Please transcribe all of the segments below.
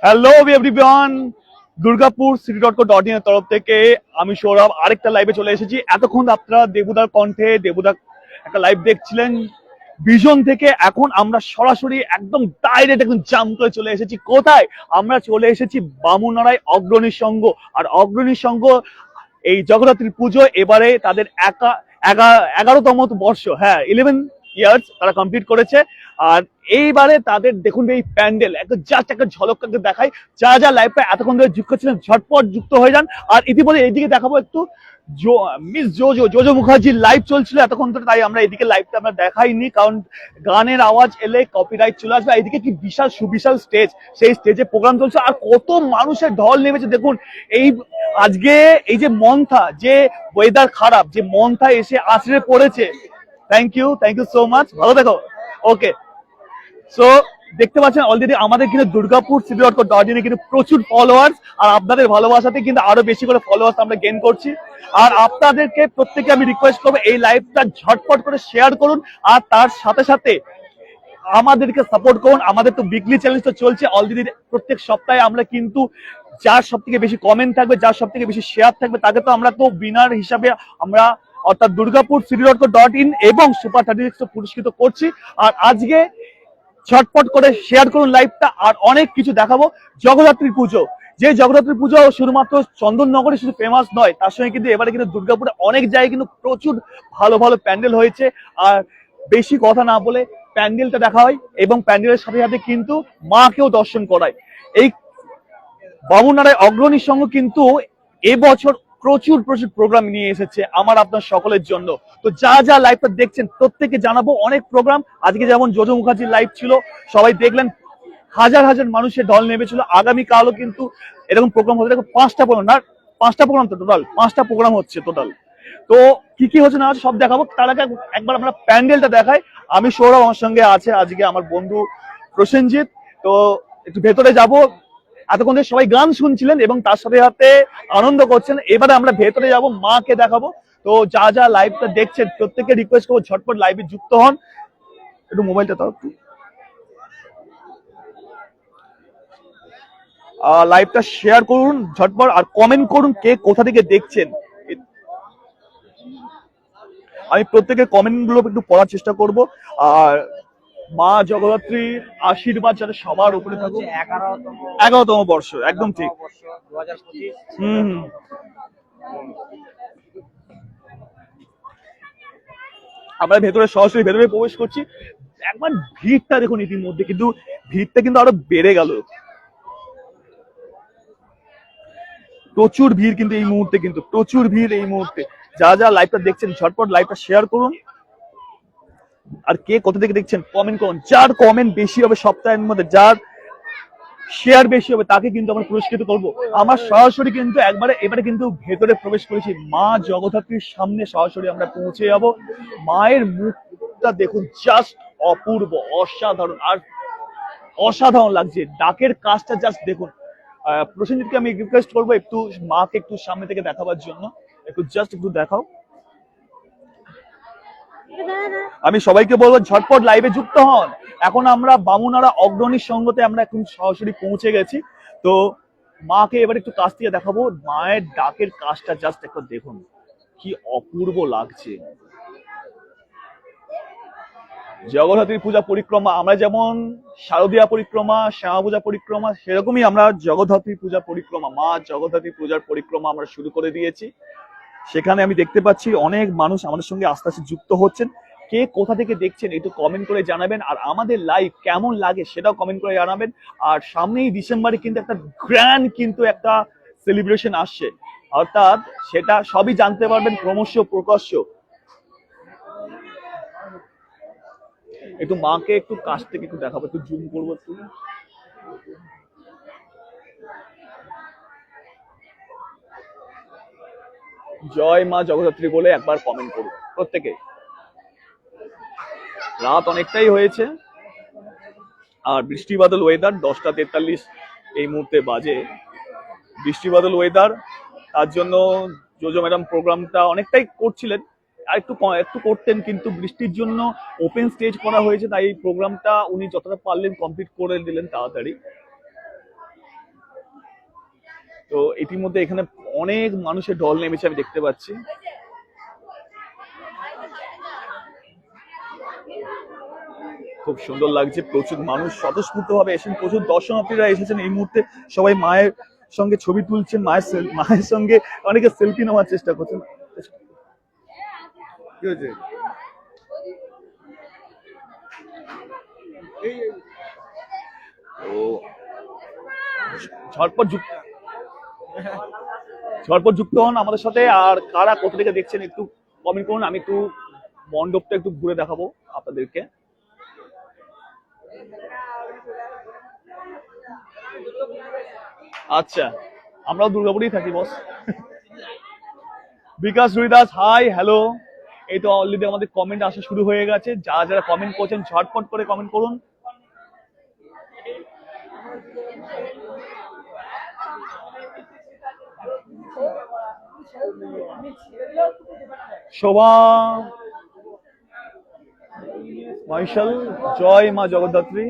Hello everyone Durgapur city dot co dot in তরফ থেকে আমি সৌরভ, আরেকটা লাইভে চলে এসেছি। এতক্ষণ আপনারা দেবুদার কণ্ঠে, দেবুদা একটা লাইভ দেখছিলেন। ভিশন থেকে এখন আমরা সরাসরি একদম ডাইরেক্ট একদম জাম করে চলে এসেছি। কোথায়? আমরা চলে এসেছি বামুনারায় অগ্রণী সংঘ। আর অগ্রণী সংঘ এই জগদ্ধাত্রী পুজো, এবারে তাদের একা এগা- এগারোতম বর্ষ। হ্যাঁ ইলেভেন ইয়ার্স তারা কমপ্লিট করেছে। আর এইবারে তাদের দেখুন এই প্যান্ডেল একটা জাস্ট একটা ঝলক করে দেখায়। যা যা লাইভটা এতক্ষণ ধরে যুক্ত ছিলেন, ঝটপট যুক্ত হয়ে যান। আর ইতিমধ্যে এইদিকে দেখাবো একটু মিস জোজো জোজো মুখার্জির লাইভ চলছিল এতক্ষণ ধরে, তাই আমরা এদিকে লাইভটা আমরা দেখাইনি। কারণ গানের আওয়াজ এলে কপিরাইট চলে আসবে। এদিকে কি বিশাল, সুবিশাল স্টেজ সেই স্টেজে প্রোগ্রাম চলছে। আর কত মানুষের ঢল নেমেছে, দেখুন। এই আজকে এই যে মন্থা, যে ওয়েদার খারাপ, যে মন্থা এসে আছড়ে পড়েছে thank you thank you so much ভালো দেখো ওকে সো দেখতে পাচ্ছেন অলরেডি আমাদের কিন্তু দুর্গাপুর সিটি ডট ডট ইনে কিন্তু প্রচুর ফলোয়ার্স আর আপনাদের ভালোবাসাতে কিন্তু আরও বেশি করে ফলোয়ার্স আমরা গেইন করছি। আর আপনাদেরকে প্রত্যেকে আমি রিকোয়েস্ট করব এই লাইভটা ঝটপট করে শেয়ার করুন, আর তার সাথে সাথে আমাদেরকে সাপোর্ট করুন। আমাদের তো উইকলি চ্যালেঞ্জ তো চলছে অলরেডি প্রত্যেক সপ্তাহে আমরা কিন্তু যার সব থেকে বেশি কমেন্ট থাকবে, যার সব থেকে বেশি শেয়ার থাকবে, তাকে তো আমরা তো বিনার হিসাবে আমরা অর্থাৎ Durgapur city dot dot in এবং সুপার থার্টি সিক্স পুরস্কৃত করছি। আর আজকে ছটপট করে শেয়ার করুন লাইভটা আর অনেক কিছু দেখাবো। জগদ্ধাত্রী পুজো। যে জগদ্ধাত্রী পুজো শুধুমাত্র চন্দননগরে শুধু ফেমাস নয়, তার সঙ্গে কিন্তু এবারে কিন্তু দুর্গাপুরে অনেক জায়গায় কিন্তু প্রচুর ভালো ভালো প্যান্ডেল হয়েছে। আর বেশি কথা না বলে প্যান্ডেলটা দেখা হয় এবং প্যান্ডেলের সাথে সাথে কিন্তু মাকেও দর্শন করায়। এই বামুনারায় অগ্রণী সঙ্গে কিন্তু এবছর প্রচুর প্রচুর প্রোগ্রাম নিয়ে এসেছে আমার, আপনার সকলের জন্য। তো যা যা লাইভটা দেখছেন প্রত্যেকে জানাব অনেক প্রোগ্রাম আজকে যেমন যোজো মুখার্জির লাইভ ছিল, সবাই দেখলেন, হাজার হাজার মানুষের দল নেমেছিল। আগামী কালও কিন্তু এরকম প্রোগ্রাম হতে দেখো পাঁচটা প্রোগ্রাম না, পাঁচটা প্রোগ্রাম তো টোটাল পাঁচটা প্রোগ্রাম হচ্ছে টোটাল তো কি কি হচ্ছে না সব দেখাবো। তার আগে একবার আমরা প্যান্ডেলটা দেখাই। আমি সৌরভ আমার সঙ্গে আছে, আজকে আমার বন্ধু প্রসেনজিৎ। তো একটু ভেতরে যাব এতক্ষণ সবাই গান শুনছিলেন এবং তার সাথে সাথে আনন্দ করছেন। এবারে আমরা ভেতরে যাব, মাকে দেখাবো। তো যা যা লাইভটা দেখছেন, প্রত্যেককে রিকোয়েস্ট করব, ঝটপট লাইভে যুক্ত হন। একটু মোবাইলটা দাও একটু। লাইভটা শেয়ার করুন, ঝটপট, আর কমেন্ট করুন কে কোথা থেকে দেখছেন। আমি প্রত্যেকের কমেন্টগুলো একটু পড়ার চেষ্টা করব। আর মা জগদ্ধাত্রীর আশীর্বাদ যাতে সবার উপরে থাকুক। এগারোতম বর্ষ একদম ঠিক। হুম। আমরা ভেতরে সরাসরি ভেতরে প্রবেশ করছি। একবার ভিড়টা দেখুন ইতিমধ্যে কিন্তু ভিড়টা কিন্তু আরও বেড়ে গেল। প্রচুর ভিড় কিন্তু এই মুহূর্তে কিন্তু প্রচুর ভিড় এই মুহূর্তে। যা যা লাইভটা দেখছেন ঝটপট লাইভটা শেয়ার করুন। আর কে কোথা থেকে দেখছেন? কমেন্ট করুন। যার কমেন্ট বেশি হবে সপ্তাহের মধ্যে, যার শেয়ার বেশি হবে, তাকে কিন্তু আমরা পুরস্কৃত করব। আমার সরাসরি কিন্তু একবারে, এবারে কিন্তু ভেতরে প্রবেশ করেছি। মা জগদ্ধাত্রীর সামনে সরাসরি আমরা পৌঁছে যাব। মায়ের মুখটা দেখুন জাস্ট অপূর্ব, অসাধারণ। আর অসাধারণ লাগছে। ডাকের কাজটা জাস্ট দেখুন। প্রসেনজিৎকে আমি রিকোয়েস্ট করব একটু, মাকে একটু সামনে থেকে দেখাবার জন্য। একটু জাস্ট একটু দেখাও। আমি সবাইকে বলব ঝটপট লাইভে যুক্ত হন। এখন আমরা বামুনারা অগ্রণী সঙ্গতে আমরা এখন সরাসরি পৌঁছে গেছি। তো মাকে এবার একটু কাছ থেকে দেখাবো। মায়ের ডাকের কাজটা জাস্ট একটু দেখুন। কি অপূর্ব লাগছে। জগদ্ধাত্রী পূজা পরিক্রমা, আমরা যেমন শারদীয়া পরিক্রমা, শ্যামা পূজা পরিক্রমা, সেরকমই আমরা জগদ্ধাত্রী পূজা পরিক্রমা, মা জগদ্ধাত্রী পূজার পরিক্রমা আমরা শুরু করে দিয়েছি। সেখানে আমি দেখতে পাচ্ছি অনেক মানুষ আমাদের সঙ্গে আস্তে আস্তে যুক্ত হচ্ছেন। কে কোথা থেকে দেখছেন একটু কমেন্ট করে জানাবেন। আর আমাদের লাইভ কেমন লাগে সেটাও কমেন্ট করে জানাবেন। আর সামনেই ডিসেম্বরে কিন্তু একটা গ্র্যান্ড কিন্তু একটা সেলিব্রেশন আসছে। অর্থাৎ সেটা সবই জানতে পারবেন, ক্রমশ প্রকাশ্য। একটু মাকে একটু কাছ থেকে একটু দেখাবো, একটু জুম করব একটু। জয় মা জগদ্ধাত্রী বলে একবার কমেন্ট করুন, প্রত্যেকে। রাত অনেকটাই হয়েছে, আর বৃষ্টি বাদল ওয়েদার দশটা তেতাল্লিশ এই মুহূর্তে বাজে। বৃষ্টি বাদল ওয়েদার তার জন্য জোজো ম্যাডাম প্রোগ্রামটা অনেকটাই করছিলেন। আর একটু একটু করতেন, কিন্তু বৃষ্টির জন্য ওপেন স্টেজ করা হয়েছে, তাই এই প্রোগ্রামটা উনি যতটা পারলেন কমপ্লিট করে দিলেন তাড়াতাড়ি। তো ইতিমধ্যে এখানে অনেক মানুষের ঢল নেমেছে, আমি দেখতে পাচ্ছি। খুব সুন্দর লাগছে, প্রচুর মানুষ স্বতঃস্ফূর্ত ভাবে এসেছেন, প্রচুর দর্শনার্থীরা এসেছেন এই মুহূর্তে। সবাই মায়ের সঙ্গে ছবি তুলছেন, মায়ের মায়ের সঙ্গে অনেকে সেলফি নেওয়ার চেষ্টা করছেন। ঝটপট যুক্ত ঝটপট যুক্ত হন আমাদের সাথে। আর কারা কোথা থেকে দেখছেন একটু কমেন্ট করুন, আমি একটু মণ্ডপটা একটু ঘুরে দেখাবো আপনাদেরকে। আচ্ছা আমরাও দুর্গাপুরেই থাকি boss Bikash Ruidas hi hello এই তো অলরেডি আমাদের কমেন্ট আসা শুরু হয়ে গেছে। যারা যারা কমেন্ট করছেন, ঝটপট করে কমেন্ট করুন। শোভা। মাইশাল, জয় মা জগদ্ধাত্রী।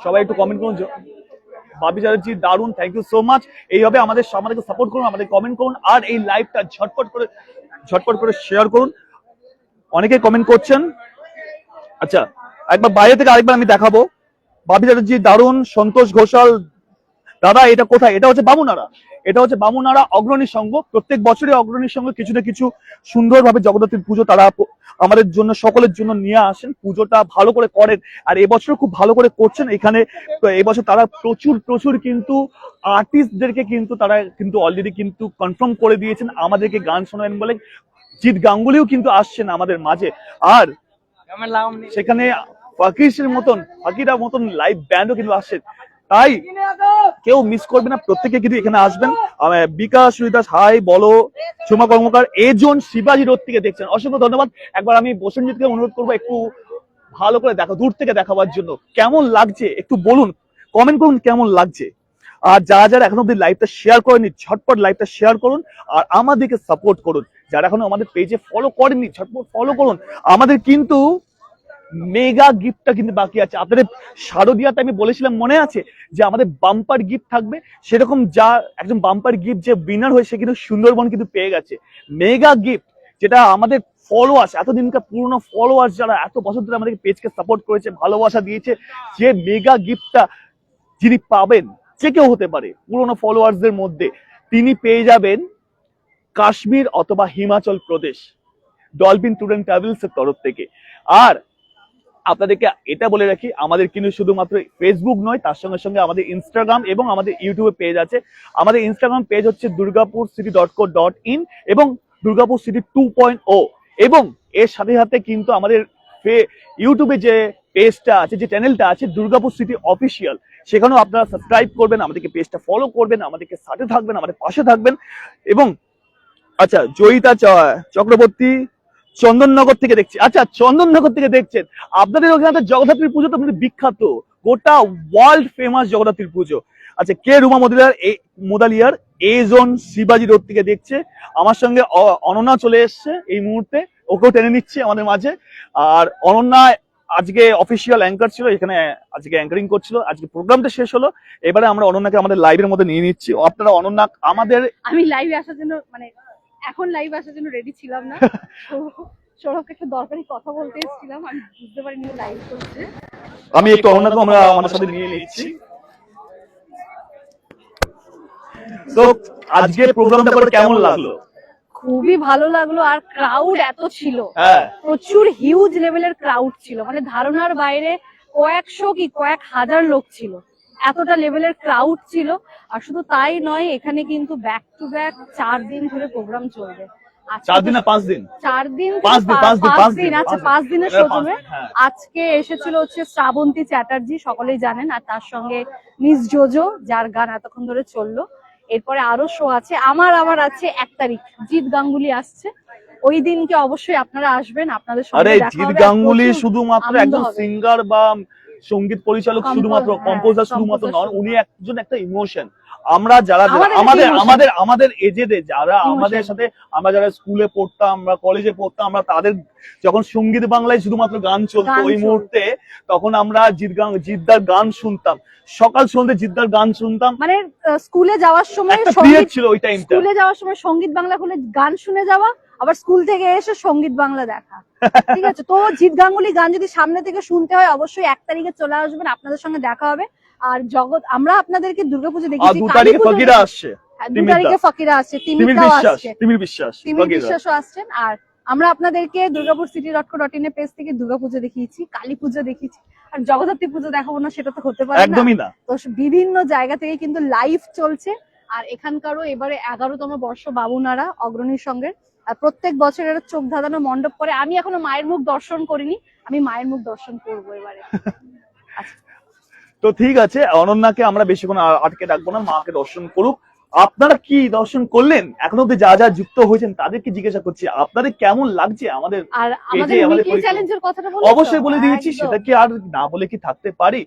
সবাই একটু কমেন্ট করুন। বাবি চ্যাটার্জি দারুণ থ্যাংক ইউ সো মাচ এইভাবে আমাদের আমাদেরকে সাপোর্ট করুন, আমাদের কমেন্ট করুন, আর এই লাইভটা ঝটপট করে ঝটপট করে শেয়ার করুন। অনেকে কমেন্ট করছেন। আচ্ছা একবার বাইরে থেকে আরেকবার আমি দেখাবো। বাবি চ্যাটার্জি দারুণ সন্তোষ ঘোষাল দাদা এটা কোথায়? এটা হচ্ছে বামুনারা। এটা হচ্ছে বামুনারা অগ্রণী সংঘ প্রত্যেক বছরই অগ্রণী সংঘ কিছু না কিছু সুন্দরভাবে জগদ্ধাত্রীর পুজো তারা আমাদের জন্য সকলের জন্য নিয়ে আসেন। পুজোটা ভালো করে করেন। আর এবছর খুব ভালো করে করছেন। এখানে তো এবছর তারা প্রচুর প্রচুর কিন্তু আর্টিস্টদেরকে কিন্তু তারা কিন্তু অলরেডি কিন্তু কনফার্ম করে দিয়েছেন। আমাদেরকে গান শোনাবেন বলে। জিৎ গাঙ্গুলিও কিন্তু আসছেন আমাদের মাঝে। আর সেখানে ফাকিসের মতন ফাকিরা মতন লাইভ ব্যান্ডও কিন্তু আসছে তাই কেউ মিস করবে না। প্রত্যেকে কিন্তু এখানে আসবেন। বিকাশ রুইদাস হাই, বলো, সোমা কর্মকার, এজন শিবাজি রোড থেকে দেখছেন। অসংখ্য ধন্যবাদ। একবার আমি বসনজিৎকে অনুরোধ করব একটু ভালো করে দেখা, দূর থেকে দেখাবার জন্য। কেমন লাগছে? একটু বলুন কমেন্ট করুন কেমন লাগছে। আর যারা যারা এখন অব্দি লাইভটা শেয়ার করেনি ঝটপট লাইভটা শেয়ার করুন আর আমাদেরকে সাপোর্ট করুন। যারা এখনও আমাদের পেজে ফলো করেনি ঝটপট ফলো করুন। আমাদের কিন্তু মেগা গিফটটা কিন্তু বাকি আছে। আপনাদের শারদিয়াতে আমি বলেছিলাম, মনে আছে? যে আমাদের বাম্পার গিফট থাকবে। সেরকম যা একজন বাম্পার গিফট যে উইনার হয়েছে কিন্তু সুন্দরবন কিন্তু পেয়ে গেছে। মেগা গিফট, যেটা আমাদের ফলোয়ার্স এতদিনকার পুরনো ফলোয়ার্স যারা, এত বছর ধরে আমাদের পেজকে সাপোর্ট করেছে, ভালোবাসা দিয়েছে, যে মেগা গিফটটা যিনি পাবেন, যে কেউ হতে পারে, পুরনো ফলোয়ার্সদের মধ্যে, তিনি পেয়ে যাবেন কাশ্মীর অথবা Himachal Pradesh dolphin tour and travels এর তরফ থেকে। আর আপনাদেরকে এটা বলে রাখি, আমাদের কিন্তু শুধুমাত্র ফেসবুক নয়, তার সঙ্গে সঙ্গে আমাদের ইনস্টাগ্রাম এবং আমাদের ইউটিউবে পেজ আছে। আমাদের ইনস্টাগ্রাম পেজ হচ্ছে Durgapur city dot co dot in এবং Durgapur city two point O এবং এর সাথে সাথে কিন্তু আমাদের ইউটিউবে যে পেজটা আছে, যে চ্যানেলটা আছে দুর্গাপুর সিটি অফিসিয়াল সেখানেও আপনারা সাবস্ক্রাইব করবেন, আমাদেরকে পেজটা ফলো করবেন, আমাদেরকে সাথে থাকবেন, আমাদের পাশে থাকবেন এবং আচ্ছা জয়িতা চক্রবর্তী চন্দননগর থেকে দেখছি আচ্ছা চন্দননগর থেকে দেখছেন। আপনাদের ওখানে জগদ্ধাত্রীর পুজো তো মানে বিখ্যাত। গোটা ওয়ার্ল্ড ফেমাস জগদ্ধাত্রীর পুজো। আচ্ছা কে রুমা মোদালিয়ার এই মোদালিয়ার এই জোন শিবাজি রোড থেকে দেখছে। আমার সঙ্গে অনন্যা চলে এসছে এই মুহূর্তে। ওকেও টেনে নিচ্ছে আমাদের মাঝে। আর অনন্যা আজকে অফিসিয়াল অ্যাঙ্কার ছিল, এখানে আজকে অ্যাঙ্কারিং করছিল। আজকে প্রোগ্রামটা শেষ হলো। এবারে আমরা অনন্যাকে আমাদের লাইভের মধ্যে নিয়ে নিচ্ছি। আপনারা অনন্যা, আমাদের আমি লাইভে আসার জন্য মানে এখন লাইভ আসার জন্য রেডি ছিলাম না। তো সৌরভকে একটা দরকারি কথা বলতে এসেছিলাম আমি বুঝতে পারিনি লাইভ করছে। আমি একটু অনন্যাকে আমরা আমাদের সাথে নিয়ে নিচ্ছি। তো আজকে প্রোগ্রামটা করে কেমন লাগল? খুবই ভালো লাগল আর ক্রাউড এত ছিল। হ্যাঁ। প্রচুর হিউজ লেভেলের ক্রাউড ছিল। মানে ধারণার বাইরে কয়েকশো কি কয়েক হাজার লোক ছিল। এতটা লেভেলের ক্রাউড ছিল আর শুধু তাই নয় এখানে কিন্তু ব্যাক টু ব্যাক চার দিন ধরে প্রোগ্রাম চলবে। আজকে চার দিন না পাঁচ দিন? চার দিন পাঁচ দিন, পাঁচ দিন, পাঁচ পাঁচ দিন দিন, আচ্ছা পাঁচ পাঁচ দিনের প্রথমে। হ্যাঁ। আজকে এসেছিল হচ্ছে শ্রাবন্তী চ্যাটার্জি সকলেই জানেন আর তার সঙ্গে মিস জোজো যার গান এতক্ষণ ধরে চলল। এরপরে আরও শো আছে আমার আমার আছে এক তারিখ জিৎ গাঙ্গুলি আসছে। ওই দিনকে অবশ্যই আপনারা আসবেন আপনাদের সঙ্গে দেখা হবে আর গাঙ্গুলি শুধুমাত্র একজন সিঙ্গার বা সংগীত পরিচালক শুধুমাত্র হ্যাঁ, কম্পোজার শুধুমাত্র নন উনি একজন একটা ইমোশন আমরা যারা আমাদের আমাদের আমাদের এজেডে যারা আমাদের সাথে আমরা যারা স্কুলে পড়তাম আমরা কলেজে পড়তাম আমরা তাদের যখন সংগীত বাংলায় শুধুমাত্র গান চলতো ওই মুহূর্তে তখন আমরা জিৎ গান জিদ্দার গান শুনতাম। সকাল সন্ধ্যে জিদ্দার গান শুনতাম। মানে স্কুলে যাওয়ার সময় ছিল ওই টাইমটা স্কুলে যাওয়ার সময় সংগীত বাংলা খুলে গান শুনে যাওয়া আবার স্কুল থেকে এসে সংগীত বাংলা দেখা। ঠিক আছে? তো জিৎ গাঙ্গুলি গান যদি সামনে থেকে শুনতে হয় অবশ্যই এক তারিখে চলে আসবেন আপনাদের সঙ্গে দেখা হবে। আর জগৎ আমরা আপনাদেরকে দুর্গাপুজো দেখেছি দু তারিখে ফকিরা আসছে হ্যাঁ, দু তারিখে ফকিরা তিমিরটাও আসছে। তিমির বিশ্বাস তিমির বিশ্বাসও আসছেন। আর আমরা আপনাদেরকে Durgapur city dot co dot in page থেকে দুর্গাপুজো দেখিয়েছি কালী পুজো দেখিয়েছি। আর জগদ্ধাত্রী পুজো দেখাবো না সেটা তো হতে পারে না। তো বিভিন্ন জায়গা থেকে কিন্তু লাইভ চলছে। আর এখানকারও এবারে এগারোতম বর্ষ বাবুনারা অগ্রণীর সঙ্গে। আর প্রত্যেক বছর এরা চোখ ধাঁধানো মণ্ডপ করে। আমি এখনও মায়ের মুখ দর্শন করিনি আমি মায়ের মুখ দর্শন করব এবারে। তো ঠিক আছে অনন্যাকে আমরা বেশিক্ষণ আটকে রাখব না মাকে দর্শন করুক। আপনারা কি দর্শন করলেন? এখন অব্দি যা যা যুক্ত হয়েছেন তাদেরকে জিজ্ঞাসা করছি আপনাদের কেমন লাগছে আমাদের আর আমাদের চ্যালেঞ্জের কথাটা অবশ্যই বলে দিয়েছি সেটা কি আর না বলে কি থাকতে পারি?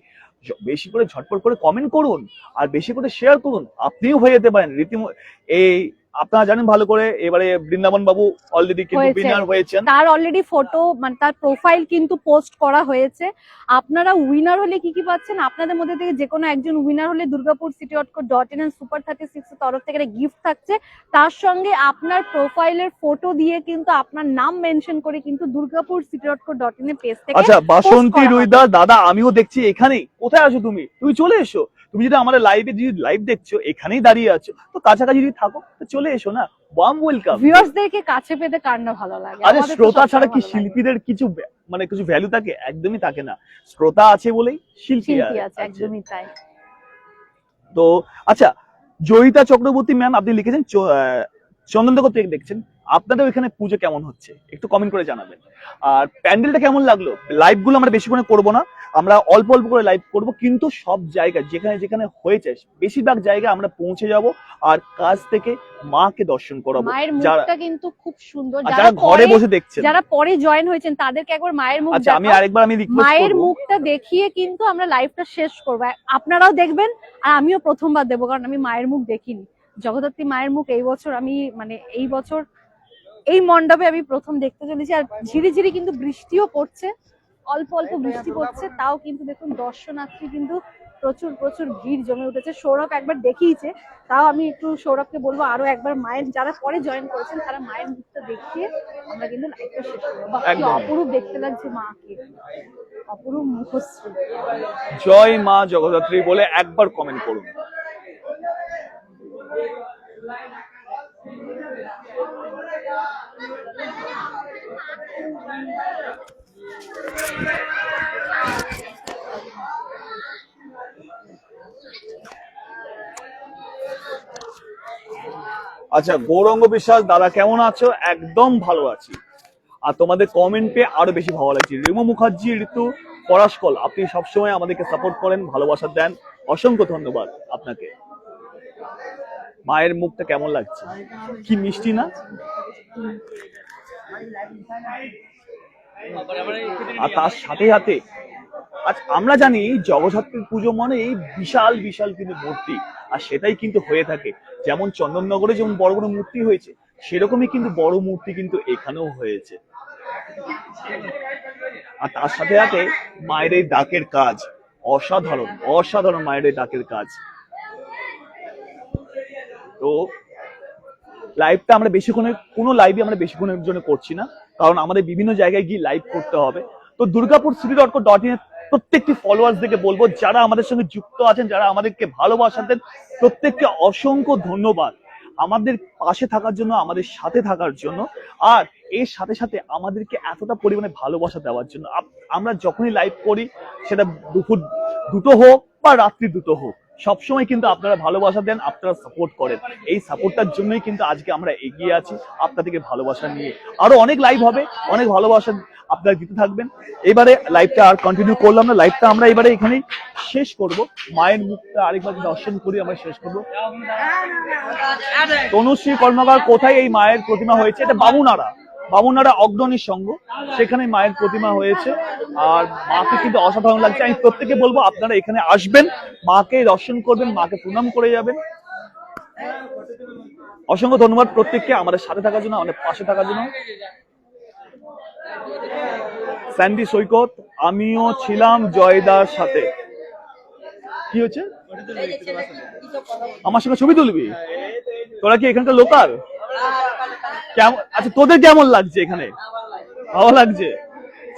বেশি করে ঝটপট করে কমেন্ট করুন আর বেশি করে শেয়ার করুন। আপনিও হয়ে যেতে পারেন। রীতিমত এই আপনারা জানেন ভালো করে এবারে বৃন্দাবন বাবু অলরেডি কিন্তু। উইনার হয়েছেন। তার অলরেডি ফটো মানে তার প্রোফাইল কিন্তু পোস্ট করা হয়েছে। আপনারা উইনার হলে কি কি পাচ্ছেন? আপনাদের মধ্যে থেকে যে কোনো একজন উইনার হলে Durgapur city dot co dot in super thirty six তরফ থেকে একটা গিফট থাকছে। তার সঙ্গে আপনার প্রোফাইলের ফটো দিয়ে কিন্তু আপনার নাম মেনশন করে কিন্তু Durgapur city dot co dot in page থেকে আচ্ছা বাসন্তী। রুইদার দাদা আমিও দেখছি এখানেই। কোথায় আছো তুমি? তুমি চলে এসো। তুমি যদি আমাদের লাইভে যদি লাইভ দেখছ এখানেই দাঁড়িয়ে আছো তো কাছাকাছি যদি থাকো তো চলে এসো না। ওয়াম ওয়েলকাম ভিউয়ার্সদেরকে কাছে পেতে কার না ভালো লাগে? আরে শ্রোতা ছাড়া কি শিল্পীদের কিছু মানে কিছু ভ্যালু থাকে? একদমই থাকে না। শ্রোতা আছে বলেই শিল্পী আছে একদমই তাই। তো আচ্ছা জয়িতা চক্রবর্তী ম্যাম আপনি লিখেছেন চন্দননগর থেকে দেখছেন। আপনাদের ওইখানে পুজো কেমন হচ্ছে? একটু কমেন্ট করে জানাবেন। আর প্যান্ডেলটা কেমন লাগল? লাইভগুলো আমরা বেশি করে করব না। আমরা অল্প অল্প করে লাইভ করব কিন্তু সব জায়গায় যেখানে যেখানে হয়েছে বেশিরভাগ জায়গায় আমরা পৌঁছে যাব আর কাজ থেকে মাকে দর্শন করাবো। মায়ের যারা মুখটা কিন্তু খুব সুন্দর। যারা ঘরে বসে দেখছেন। যারা পরে জয়েন হয়েছেন তাদেরকে একবার মায়ের মুখ আচ্ছা আমি আরেকবার আমি রিকোয়েস্ট মায়ের মুখটা দেখিয়ে কিন্তু আমরা লাইভটা শেষ করব। আপনারাও দেখবেন আর আমিও প্রথমবার দেবো কারণ আমি মায়ের মুখ দেখিনি। জগদ্ধাত্রী মায়ের মুখ এই বছর আমি মানে এই বছর এই মণ্ডপে আমি প্রথম দেখতে চলেছি। আর ঝিরি ঝিরি কিন্তু বৃষ্টিও পড়ছে। অল্প অল্প বৃষ্টি পড়ছে তাও কিন্তু দেখুন দর্শনার্থী কিন্তু প্রচুর প্রচুর ভিড় জমে উঠেছে। সৌরভ একবার দেখিয়েছে তাও আমি একটু সৌরভকে বলব আরও একবার মায়ের যারা পরে জয়েন করেছেন তারা মায়ের মুখটা দেখিয়ে আমরা কিন্তু লাইভটা শেষ করব। অপরূপ দেখতে লাগছে মাকে। অপরূপ মুখশ্রী। জয় মা জগদ্ধাত্রী বলে একবার কমেন্ট করুন। আচ্ছা গৌরঙ্গ বিশ্বাস, দাদা কেমন আছো? একদম ভালো আছি। আর তোমাদের কমেন্টে আরও বেশি ভালো লাগছে। রিমু মুখার্জি, ঋতু, পরাশকল, আপনি সবসময় আমাদেরকে সাপোর্ট করেন, ভালোবাসা দেন। অসংখ্য ধন্যবাদ আপনাকে। মায়ের মুখটা কেমন লাগছে? কি মিষ্টি না? আর তার সাথে সাথে, আজ আমরা জানি জগদ্ধাত্রীর পুজো মানে বিশাল বিশাল কিন্তু মূর্তি। আর সেটাই কিন্তু হয়ে থাকে। যেমন চন্দননগরে যেমন বড় বড় মূর্তি হয়েছে, সেরকমই কিন্তু বড় মূর্তি কিন্তু এখানেও হয়েছে। আর তার সাথে সাথে মায়ের এই ডাকের কাজ, অসাধারণ অসাধারণ মায়ের এই ডাকের কাজ। তো লাইভটা আমরা বেশিক্ষণের কোনো লাইভই আমরা বেশিক্ষণের জন্য করছি না। কারণ আমাদের বিভিন্ন জায়গায় গিয়ে লাইভ করতে হবে। তো Durgapur city dot co dot in প্রত্যেকটি ফলোয়ার্সদেরকে বলব, যারা আমাদের সঙ্গে যুক্ত আছেন, যারা আমাদেরকে ভালোবাসা দেন, প্রত্যেককে অসংখ্য ধন্যবাদ। আমাদের পাশে থাকার জন্য, আমাদের সাথে থাকার জন্য, আর এর সাথে সাথে আমাদেরকে এতটা পরিমাণে ভালোবাসা দেওয়ার জন্য। আমরা যখনই লাইভ করি, সেটা দুপুর দুটো হোক বা রাত্রি দুটো হোক সবসময় কিন্তু আপনারা ভালোবাসা দেন, আপনারা সাপোর্ট করেন। এই সাপোর্টটার জন্যই কিন্তু আজকে আমরা এগিয়ে আছি আপনাদেরকে ভালোবাসা নিয়ে। আরও অনেক লাইভ হবে, অনেক ভালোবাসা আপনারা দিতে থাকবেন। এবারে লাইভটা আর কন্টিনিউ করলাম না লাইভটা আমরা এবারে এখানেই শেষ করব। মায়ের মুখটা আরেকবার দর্শন করে, আমরা শেষ করব। তনুশ্রী কর্মকার কোথায় এই মায়ের প্রতিমা হয়েছে? এটা বামুনারা বামুনারা অগ্রণীর সঙ্গ সেখানে মায়ের প্রতিমা হয়েছে। আর মাকে কিন্তু অসাধারণ লাগছে। আমি প্রত্যেকে বলব, আপনারা এখানে আসবেন, মাকে দর্শন করবেন, মাকে প্রণাম করে যাবেন। অসংখ্য ধন্যবাদ প্রত্যেককে আমাদের সাথে থাকার জন্য, আমাদের পাশে থাকার জন্য। স্যান্ডি সৈকত, আমিও ছিলাম জয়দার সাথে। কি হচ্ছে? আমার সঙ্গে ছবি তুলবি? তোরা কি এখানকার লোকাল কেমন আচ্ছা তোদের কেমন লাগছে এখানে? ভালো লাগছে।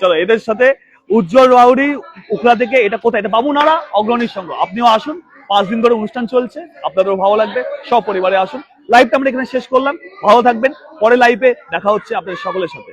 চলো, এদের সাথে উজ্জ্বল রাউরি উখলা থেকে এটা কোথায়? এটা বাবুনারা অগ্রণীর সঙ্গ। আপনিও আসুন, পাঁচ দিন ধরে অনুষ্ঠান চলছে, আপনাদেরও ভালো লাগবে, সব পরিবারে আসুন। লাইভটা আমরা এখানে শেষ করলাম। ভালো থাকবেন। পরে লাইভে দেখা হচ্ছে আপনাদের সকলের সাথে।